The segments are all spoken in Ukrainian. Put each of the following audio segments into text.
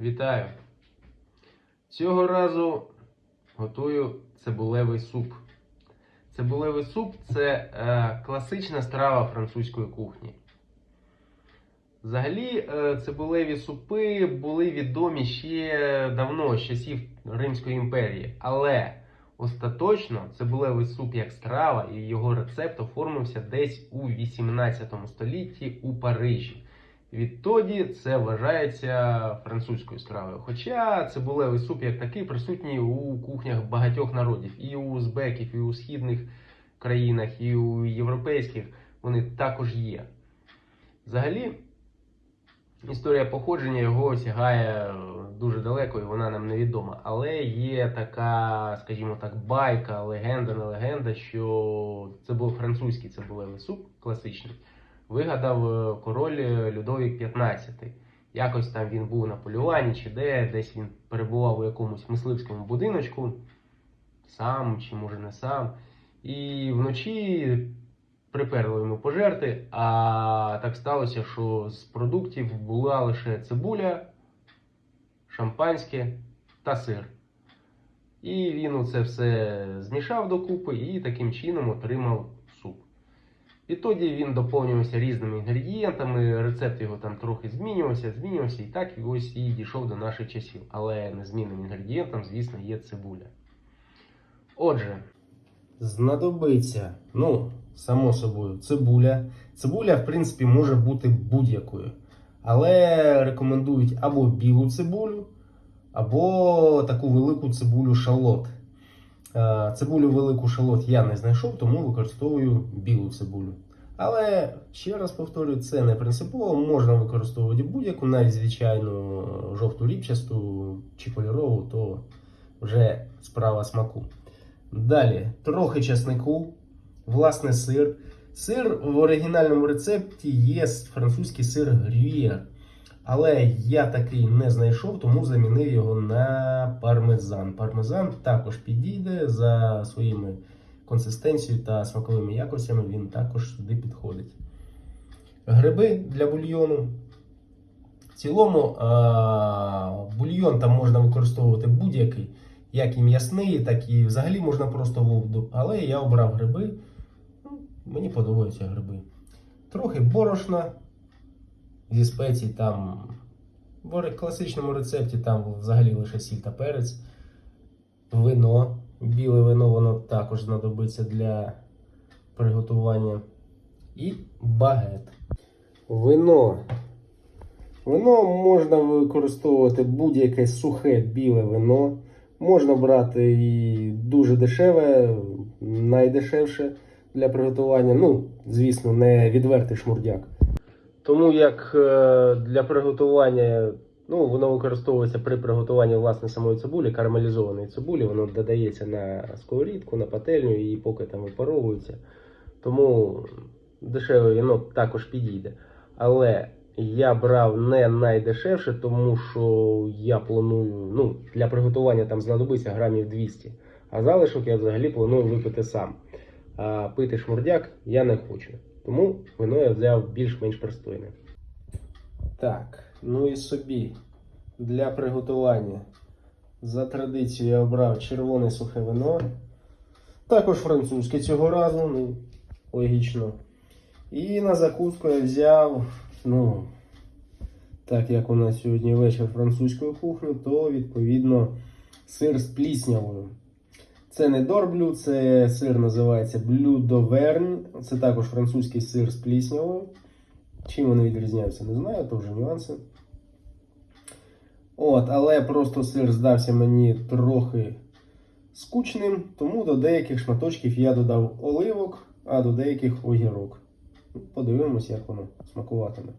Вітаю! Цього разу готую цибулевий суп. Цибулевий суп це е, класична страва французької кухні. Взагалі, е, цибулеві супи були відомі ще давно, з часів Римської імперії. Але остаточно цибулевий суп як страва і його рецепт оформився десь у 18 столітті у Парижі. Відтоді це вважається французькою стравою. Хоча цибулевий суп як такий присутній у кухнях багатьох народів, і у узбеків, і у східних країнах, і у європейських вони також є. Взагалі, історія походження його сягає дуже далеко, і вона нам невідома. Але є така, скажімо так, байка, легенда, не легенда, що це був французький цибулевий суп класичний вигадав е, король е, Людовік XV. Якось там він був на полюванні чи де, десь він перебував у якомусь мисливському будиночку, сам чи може не сам. І вночі приперли йому пожерти, а так сталося, що з продуктів була лише цибуля, шампанське та сир. І він це все змішав докупи і таким чином отримав суп. Відтоді він доповнювався різними інгредієнтами, рецепт його там трохи змінювався, змінювався і так ось і дійшов до наших часів. Але незмінним інгредієнтом, звісно, є цибуля. Отже, знадобиться, ну, само собою, цибуля. Цибуля, в принципі, може бути будь-якою. Але рекомендують або білу цибулю, або таку велику цибулю шалот. Е, Цибулю велику шалот я не знайшов, тому використовую білу цибулю. Але ще раз повторюю, це не принципово. Можна використовувати будь-яку, навіть звичайну жовту ріпчасту чи кольорову, то вже справа смаку. Далі трохи часнику, власне, сир. Сир в оригінальному рецепті є французький сир грюєр. Але я такий не знайшов, тому замінив його на пармезан. Пармезан також підійде за своїми консистенцією та смаковими якостями, він також сюди підходить. Гриби для бульйону. В цілому бульйон там можна використовувати будь-який, як і м'ясний, так і взагалі можна просто вовду. Але я обрав гриби. Ну, Мені подобаються гриби. Трохи борошна зі спецій там в класичному рецепті там взагалі лише сіль та перець. Вино. Біле вино воно також знадобиться для приготування. І багет. Вино. Вино можна використовувати будь-яке сухе біле вино. Можна брати і дуже дешеве, найдешевше для приготування. Ну, звісно, не відвертий шмурдяк. Тому як е, для приготування, ну воно використовується при приготуванні власне самої цибулі, карамелізованої цибулі, воно додається на сковорідку, на пательню і поки там випаровується. Тому дешеве вино також підійде. Але я брав не найдешевше, тому що я планую, ну, для приготування там знадобиться грамів 200, а залишок я взагалі планую випити сам. А пити шмурдяк я не хочу. Тому вино я взяв більш-менш пристойне. Так, ну і собі для приготування. За традицією я обрав червоне сухе вино. Також французьке цього разу, ну, логічно. І на закуску я взяв, ну, так як у нас сьогодні вечір французької кухні, то відповідно сир з пліснявою. Це не дорблю, це сир називається Блю Довернь. Це також французький сир з пліснявою. Чим вони відрізняються, не знаю, то вже нюанси. От, але просто сир здався мені трохи скучним, тому до деяких шматочків я додав оливок, а до деяких огірок. Подивимось, як воно смакуватиме.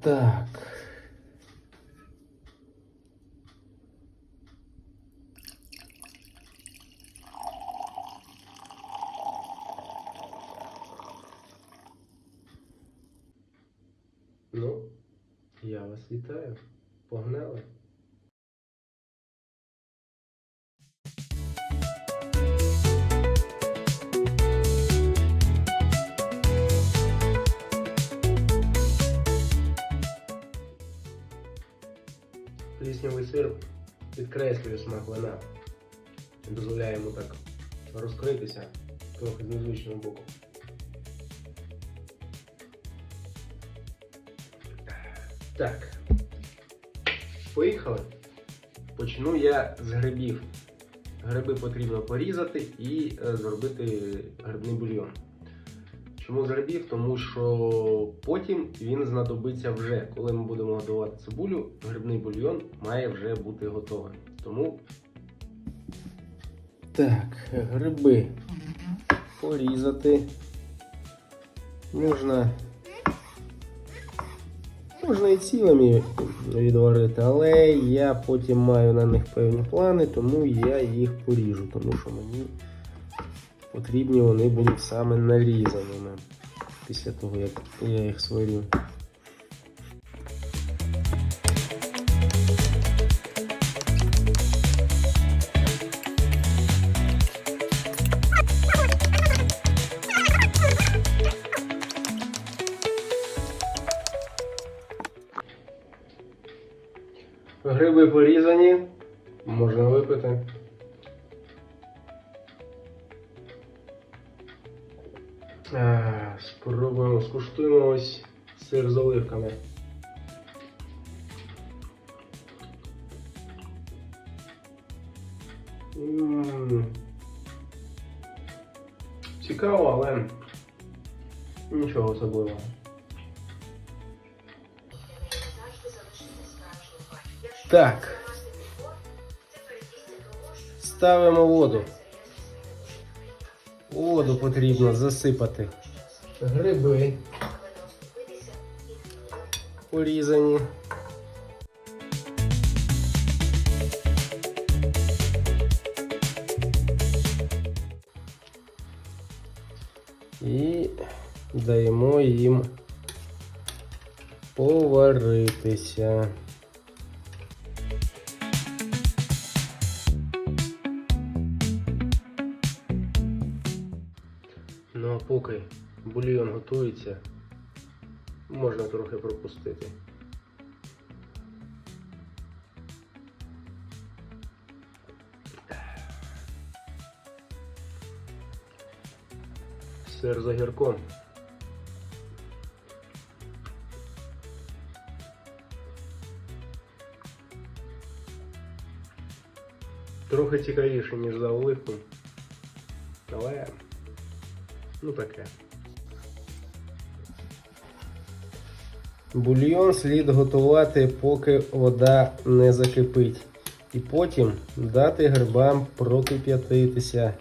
Так. Ну, я вас вітаю. Погнали. пліснявий сир підкреслює смак вина. Дозволяє йому так розкритися трохи з незвичного боку. Так. Поїхали. Почну я з грибів. Гриби потрібно порізати і е, зробити грибний бульйон. Чому з грибів? Тому що потім він знадобиться вже. Коли ми будемо готувати цибулю, грибний бульйон має вже бути готовий. Тому. Так, гриби порізати. Можна. Можна і цілими відварити, але я потім маю на них певні плани, тому я їх поріжу, тому що мені потрібні вони будуть саме нарізаними після того, як я їх сварю. Спробуємо, ось сир з оливками. М. Цікаво, але нічого особливого. Так. Ставимо воду. Воду потрібно засипати. Гриби. Порізані. І даємо їм поваритися. Ну а поки бульйон готується, можна трохи пропустити. Сир з огірком. Трохи цікавіше, ніж за оливком. Але ну таке. Бульйон слід готувати, поки вода не закипить. І потім дати грибам прокип'ятитися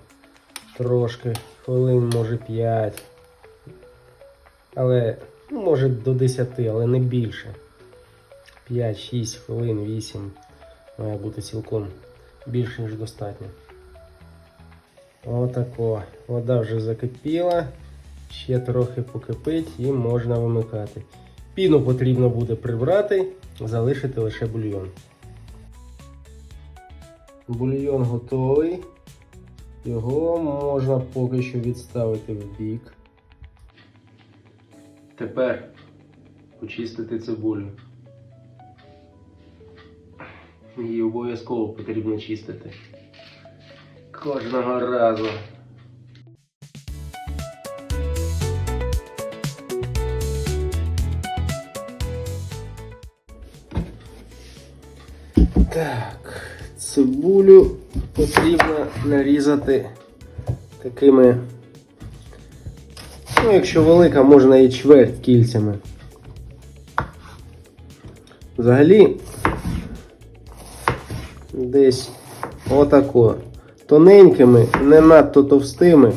трошки, хвилин, може 5. Але, ну, може до 10, але не більше. 5-6 хвилин, 8 має бути цілком більше, ніж достатньо. Отако. Вода вже закипіла. Ще трохи покипить і можна вимикати. Піну потрібно буде прибрати, залишити лише бульйон. Бульйон готовий. Його можна поки що відставити в бік. Тепер почистити цибулю. Її обов'язково потрібно чистити. Кожного разу. Цибулю потрібно нарізати такими. Ну, якщо велика, можна і чверть кільцями. Взагалі десь отако. Тоненькими, не надто товстими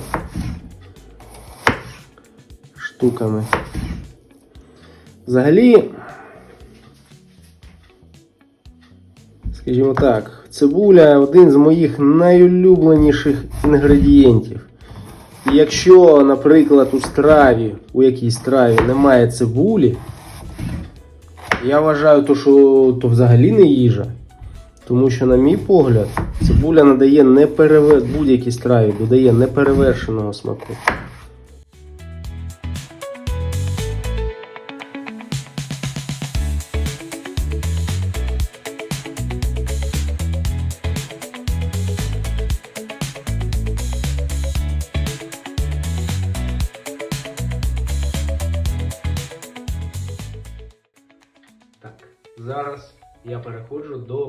штуками. Взагалі, скажімо так, цибуля один з моїх найулюбленіших інгредієнтів. І якщо, наприклад, у страві, у якійсь страві немає цибулі, я вважаю, то, що то взагалі не їжа. Тому що, на мій погляд, цибуля надає неперевер... будь-якій страві, додає неперевершеного смаку.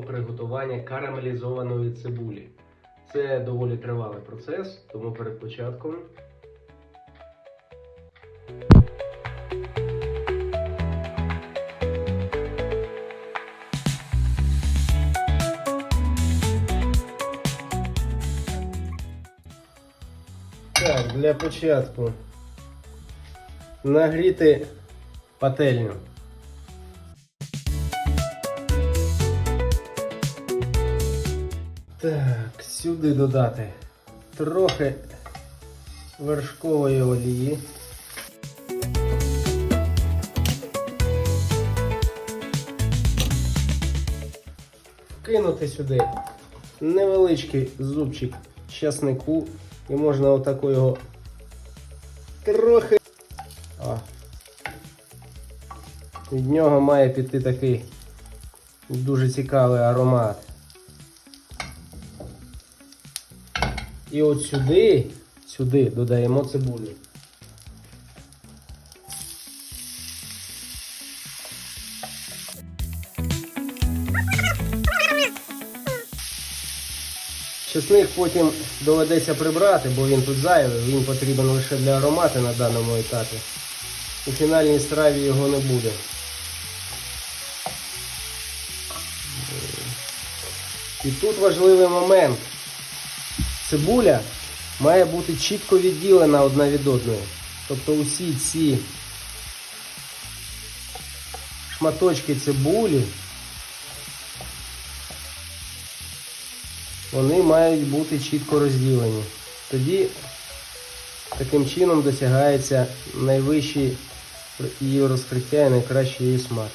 Приготування карамелізованої цибулі. Це доволі тривалий процес, тому перед початком Так, для початку нагріти пательню. Так, сюди додати трохи вершкової олії. Вкинути сюди невеличкий зубчик часнику і можна отако його трохи. О. Від нього має піти такий дуже цікавий аромат. І от сюди, сюди додаємо цибулю. Чесник потім доведеться прибрати, бо він тут зайвий, він потрібен лише для аромати на даному етапі. У фінальній страві його не буде. І тут важливий момент. Цибуля має бути чітко відділена одна від одної. Тобто усі ці шматочки цибулі, вони мають бути чітко розділені. Тоді таким чином досягається найвищий її розкриття і найкращий її смак.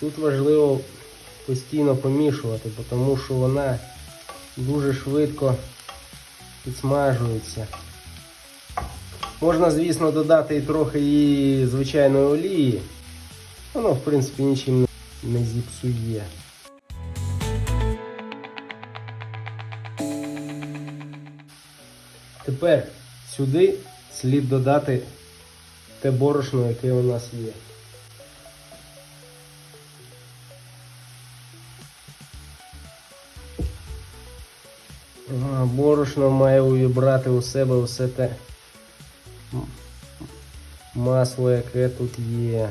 Тут важливо постійно помішувати, тому що вона дуже швидко підсмажується. Можна, звісно, додати і трохи її звичайної олії. Воно, в принципі, нічим не зіпсує. Тепер сюди слід додати те борошно, яке у нас є. Борошно має увібрати у себе все те масло, яке тут є.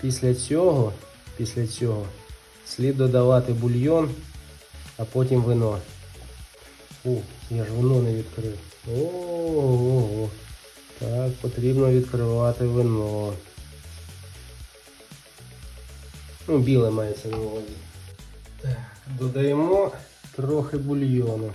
Після цього, після цього слід додавати бульйон, а потім вино. Фу, я ж вино не відкрив. Ого. Так, потрібно відкривати вино. Ну, біле мається на увазі. Так, додаємо трохи бульйону.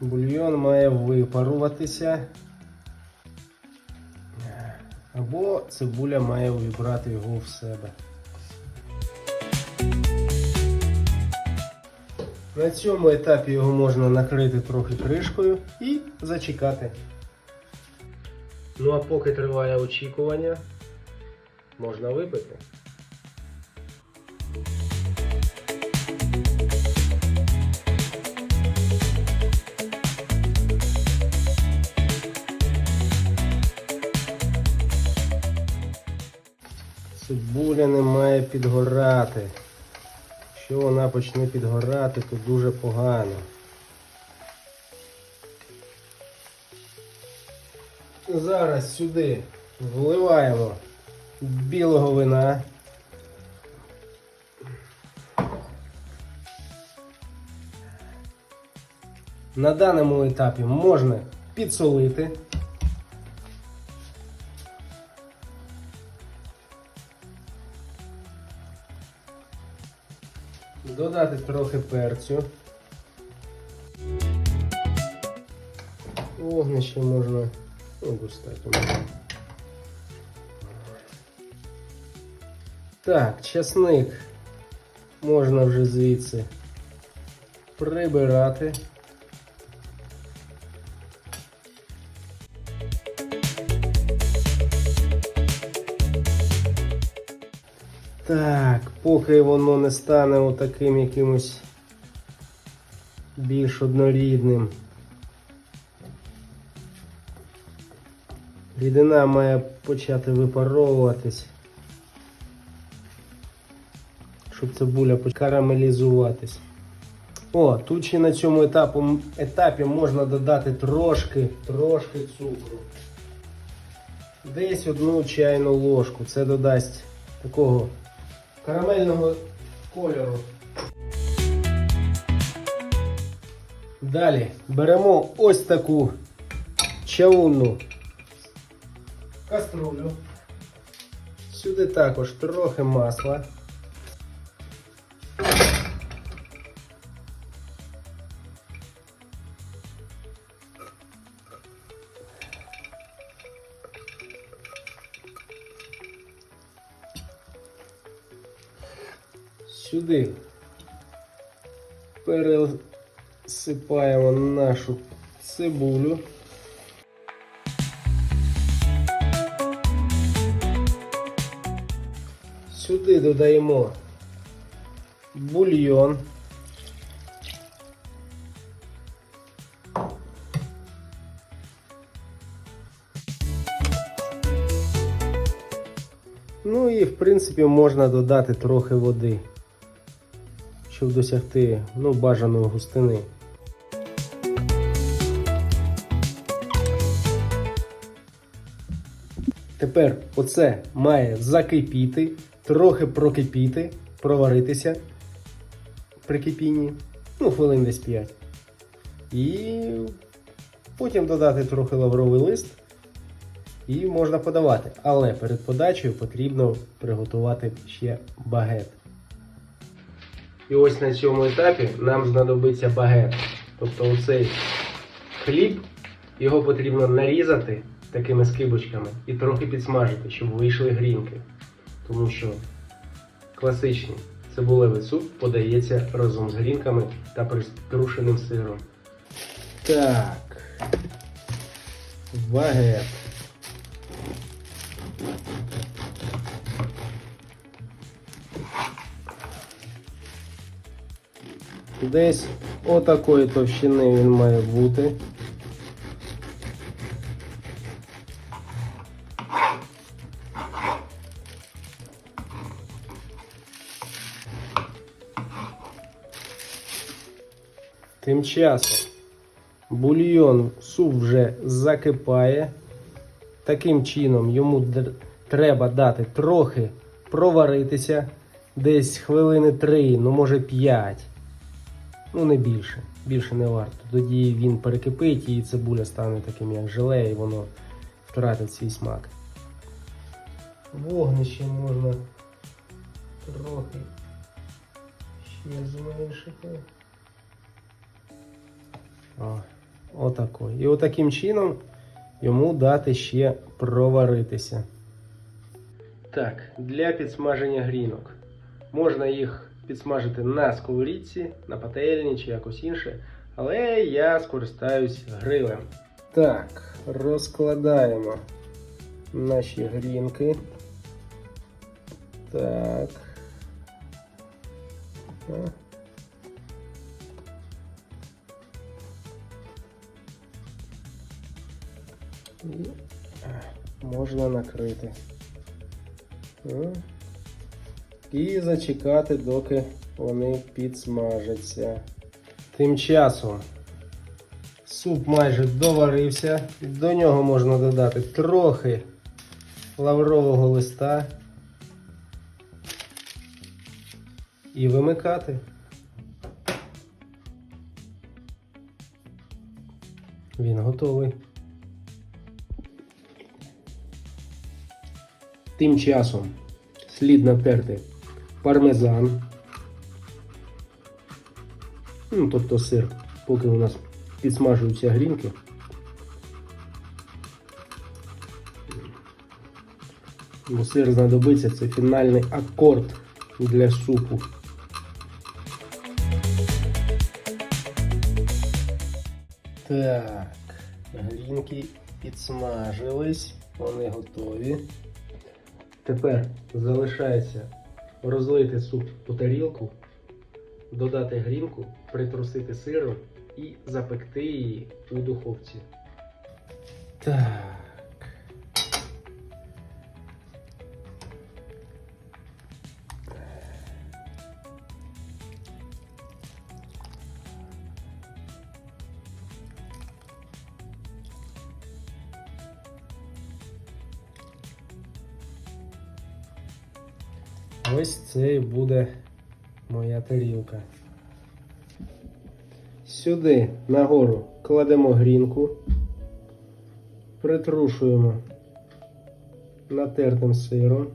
Бульйон має випаруватися. Або цибуля має увібрати його в себе. На цьому етапі його можна накрити трохи кришкою і зачекати. Ну а поки триває очікування, можна випити. Цибуля не має підгорати. Якщо вона почне підгорати, то дуже погано. Зараз сюди вливаємо білого вина. На даному етапі можна підсолити. Додати трохи перцю. Вогнище можна ну, достатньо. Так, часник можна вже звідси прибирати. Так, поки воно не стане отаким якимось більш однорідним. Рідина має почати випаровуватись, щоб цибуля карамелізуватись. О, тут ще на цьому етапу, етапі можна додати трошки, трошки цукру. Десь одну чайну ложку. Це додасть такого карамельного кольору. Далі беремо ось таку чавунну каструлю. Сюди також трохи масла. Сюди пересипаємо нашу цибулю. Сюди додаємо бульйон. Ну і в принципі можна додати трохи води, щоб досягти ну, бажаної густини. Тепер оце має закипіти, трохи прокипіти, проваритися при кипінні, ну, хвилин десь 5. І потім додати трохи лавровий лист і можна подавати. Але перед подачею потрібно приготувати ще багет. І ось на цьому етапі нам знадобиться багет. Тобто оцей хліб, його потрібно нарізати такими скибочками і трохи підсмажити, щоб вийшли грінки. Тому що класичний цибулевий суп подається разом з грінками та притрушеним сиром. Так. Багет. Десь отакої товщини він має бути. Тим часом бульйон суп вже закипає. Таким чином йому треба дати трохи проваритися. Десь хвилини 3, ну може 5. Ну не більше. Більше не варто. Тоді він перекипить і цибуля стане таким як желе, і воно втратить свій смак. Вогнище можна трохи ще зменшити. О. І отаким чином йому дати ще проваритися. Так, для підсмаження грінок. Можна їх підсмажити на сковорідці, на пательні чи якось інше. Але я скористаюсь грилем. Так, розкладаємо наші грінки. Так. Можна накрити. І зачекати, доки вони підсмажаться. Тим часом суп майже доварився. До нього можна додати трохи лаврового листа і вимикати. Він готовий. Тим часом слід натерти пармезан. Ну, тобто сир, поки у нас підсмажуються грінки. Бо сир знадобиться, це фінальний акорд для супу. Так, грінки підсмажились, вони готові. Тепер залишається розлити суп по тарілку, додати грінку, притрусити сиром і запекти її у духовці. Так. Ось це буде моя тарілка. Сюди нагору кладемо грінку, притрушуємо натертим сиром.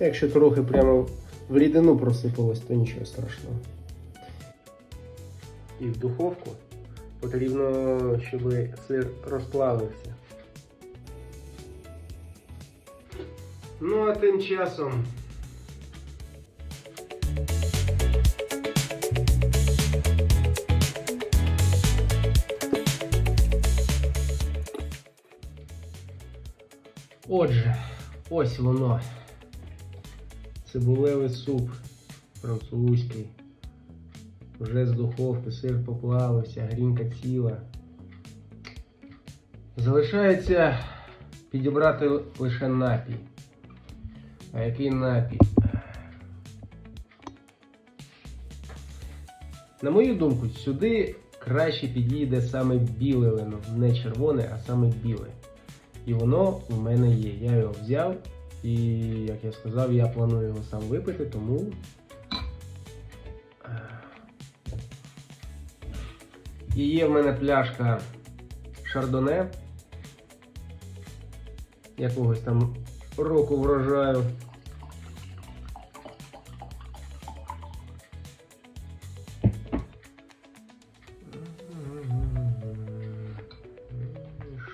Якщо трохи прямо в рідину просипалось, то нічого страшного. І в духовку потрібно, щоб сир розплавився. Ну а тим часом. Отже, ось воно. Цибулевий суп французький. Вже з духовки сир поплавився, грінка ціла. Залишається підібрати лише напій. А який напій? На мою думку, сюди краще підійде саме біле вино, не червоне, а саме біле. І воно у мене є. Я його взяв і, як я сказав, я планую його сам випити, тому. І є в мене пляшка шардоне якогось там року врожаю.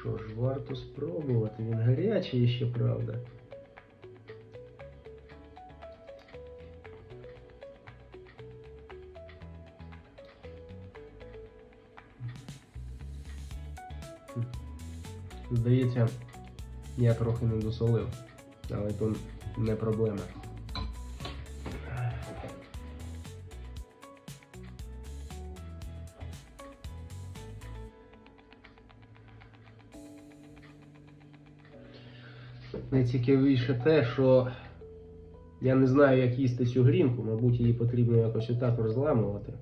Що ж, варто спробувати. Він гарячий ще, правда. Здається, я трохи не досолив, але то не проблема. Найцікавіше те, що я не знаю, як їсти цю грінку, мабуть, її потрібно якось отак розламувати.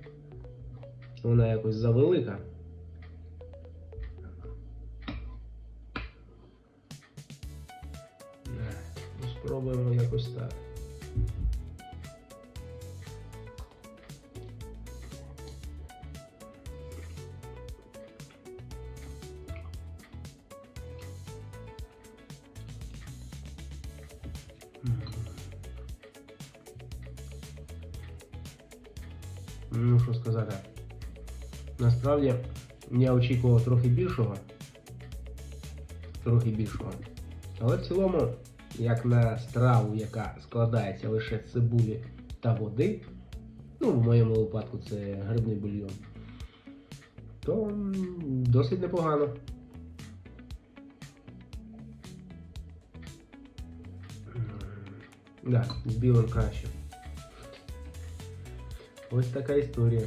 Вона якось завелика. Спробуємо якось так. Ну, що сказати. Насправді я очікував трохи більшого. Трохи більшого. Але в цілому, як на страву, яка складається лише з цибулі та води, ну, в моєму випадку це грибний бульйон, то досить непогано. Так, да, з білим краще. Ось така історія.